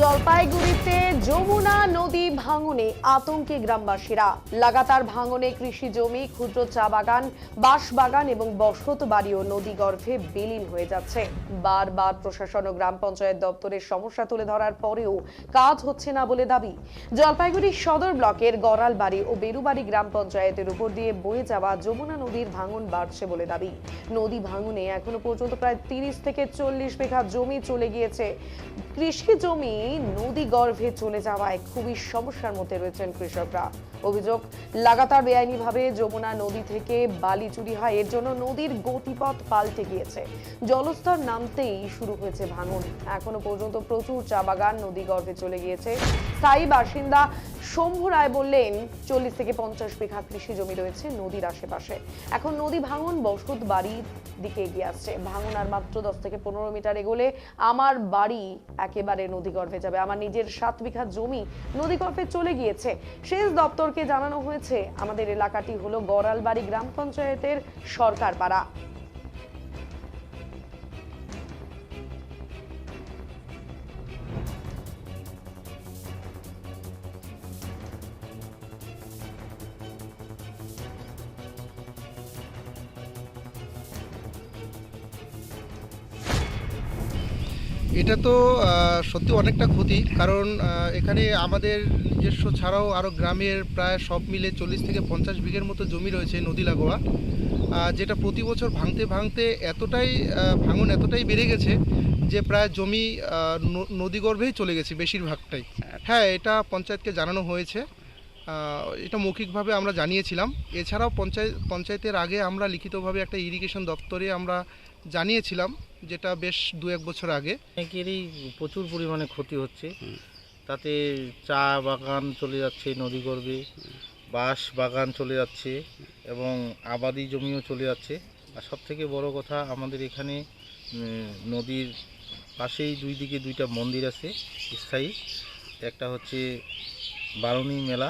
জলপাইগুড়িতে যমুনা নদী ভাঙনে আতঙ্কে গ্রামবাসীরা। লাগাতার ভাঙনে কৃষি জমি, ক্ষুদ্র চা বাগান, বাঁশ বাগান এবং বসত বাড়িও নদী গর্ভে বিলীন হয়ে যাচ্ছে। বারবার প্রশাসন ও গ্রাম পঞ্চায়েত দপ্তরের সমস্যা তুলে ধরার পরেও কাজ হচ্ছে না বলে দাবি। জলপাইগুড়ি সদর ব্লকের গড়ালবাড়ি ও বেরুবাড়ি গ্রাম পঞ্চায়েতের উপর দিয়ে বয়ে যাওয়া যমুনা নদীর ভাঙন বাড়ছে বলে দাবি। নদী ভাঙনে এখনও পর্যন্ত প্রায় তিরিশ থেকে চল্লিশ বিঘা জমি চলে গিয়েছে। কৃষি জমি নদী গর্ভে চলে যাওয়ায় খুবই সমস্যার মধ্যে রয়েছেন কৃষকরা। অভিযোগ, লাগাতার বেআইনিভাবে যমুনা নদী থেকে বালি চুরি হয়, এর জন্য নদীর গতিপথ পাল্টে গিয়েছে। জলস্তর নামতেই শুরু হয়েছে ভাঙন। এখনও পর্যন্ত প্রচুর চা বাগান নদী গর্ভে চলে গিয়েছে। স্থায়ী বাসিন্দা শম্ভু রায় বললেন, চল্লিশ থেকে পঞ্চাশ বিঘা কৃষি জমি রয়েছে নদীর আশেপাশে। এখন নদী ভাঙন বসত বাড়ির দিকে এগিয়ে আসছে। ভাঙন আর মাত্র দশ থেকে পনেরো মিটার এগোলে আমার বাড়ি একেবারে নদী গর্ভে যাবে। আমার নিজের সাত বিঘা জমি নদী গর্ভে চলে গিয়েছে। সেচ দপ্তরকে জানানো হয়েছে, আমাদের এলাকাটি হলো গড়ালবাড়ি গ্রাম পঞ্চায়েতের সরকার এটা তো সত্যি অনেকটা ক্ষতি। কারণ এখানে আমাদের নিজস্ব ছাড়াও আরও গ্রামের প্রায় সব মিলে চল্লিশ থেকে পঞ্চাশ বিঘের মতো জমি রয়েছে নদী লাগোয়া। যেটা প্রতি বছর ভাঙতে ভাঙতে এতটাই ভাঙন এতটাই বেড়ে গেছে যে প্রায় জমি নদীগর্ভেই চলে গেছে বেশিরভাগটাই। হ্যাঁ এটা পঞ্চায়েতকে জানানো হয়েছে। এটা মৌখিকভাবে আমরা জানিয়েছিলাম। এছাড়াও পঞ্চায়েত, পঞ্চায়েতের আগে আমরা লিখিতভাবে একটা ইরিগেশন দপ্তরে আমরা জানিয়েছিলাম। যেটা বেশ দু এক বছর আগে। অনেকেরই প্রচুর পরিমাণে ক্ষতি হচ্ছে। তাতে চা বাগান চলে যাচ্ছে নদীগর্ভে বাঁশ বাগান চলে যাচ্ছে এবং আবাদি জমিও চলে যাচ্ছে। আর সব থেকে বড় কথা আমাদের এখানে নদীর পাশেই দুই দিকে দুইটা মন্দির আছে স্থায়ী। একটা হচ্ছে বারুণী মেলা।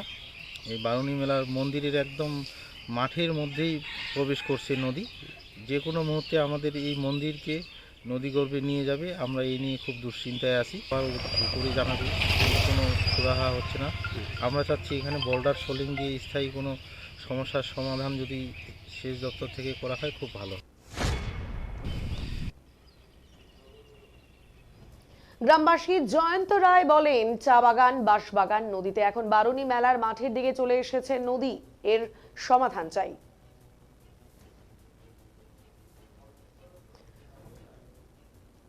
এই বারুণী মেলার মন্দিরের একদম মাঠের মধ্যেই প্রবেশ করছে নদী। যে কোনো মুহূর্তে আমাদের এই মন্দিরকে নদীগর্ভে নিয়ে যাবে, আমরা এই নিয়ে খুব দুশ্চিন্তায় আছি। আর উপরে জানাবে, কোনো সুরাহা হচ্ছে না। আমরা চাচ্ছি এখানে বর্ডার সোলিং দিয়ে স্থায়ী কোনো সমস্যার সমাধান যদি সেচ দপ্তর থেকে করা হয়, খুব ভালো। গ্রামবাসী জয়ন্ত রায় বলেন, চা বাগান বাঁশ বাগান নদীতে এখন বারুণী মেলার মাঠের দিকে চলে এসেছে নদী। এর সমাধান চাই।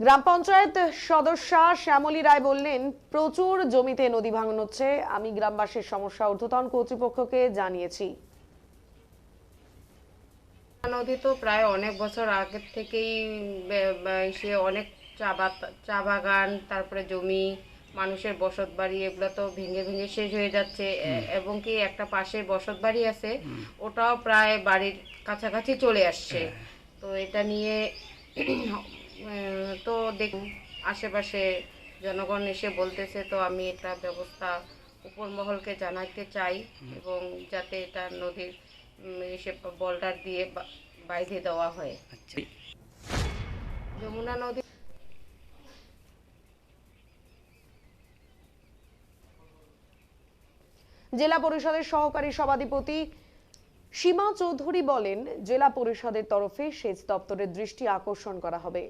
গ্রাম পঞ্চায়েত সদস্যা শ্যামলী রায় বললেন প্রচুর জমিতে নদী ভাঙন হচ্ছে। আমি গ্রামবাসীর সমস্যা ঊর্ধ্বতন কর্তৃপক্ষকে জানিয়েছি। নদী তো প্রায় অনেক বছর আগের থেকেই সে অনেক চা চা বাগান তারপরে জমি মানুষের বসত বাড়ি এগুলো তো ভেঙে ভেঙে শেষ হয়ে যাচ্ছে। এবং কি একটা পাশে বসত বাড়ি আছে ওটাও প্রায় বাড়ির কাছাকাছি চলে আসছে। তো এটা নিয়ে তো দেখ আশেপাশে জনগণ এসে বলতেছে তো আমি এটা ব্যবস্থা উপর মহলকে জানাতে চাই এবং যাতে এটা নদীর এসে বল্ডার দিয়ে বাইধে দেওয়া হয়। যমুনা নদী জেলা পরিষদের সহকারী সভাধিপতি সীমা চৌধুরী বলেন জেলা পরিষদের তরফে সেচ দপ্তরের দৃষ্টি আকর্ষণ করা হবে।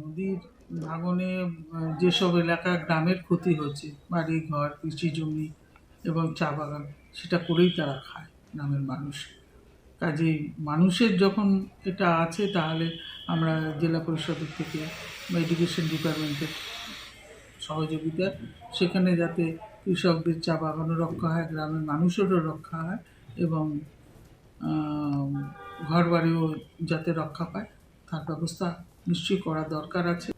নদীর ভাঙনে যেসব এলাকা গ্রামের ক্ষতি হচ্ছে, বাড়ি ঘর, কৃষি জমি এবং চা বাগান, সেটা করেই তারা খায় গ্রামের মানুষ। কাজেই মানুষের যখন এটা আছে, তাহলে আমরা জেলা পরিষদের থেকে বা এডুকেশন ডিপার্টমেন্টের সহযোগিতা, সেখানে যাতে কৃষকদের চা বাগানও রক্ষা হয়, গ্রামের মানুষেরও রক্ষা হয় এবং ঘর বাড়িও যাতে রক্ষা পায়, তার ব্যবস্থা নিশ্চয়ই করা দরকার আছে।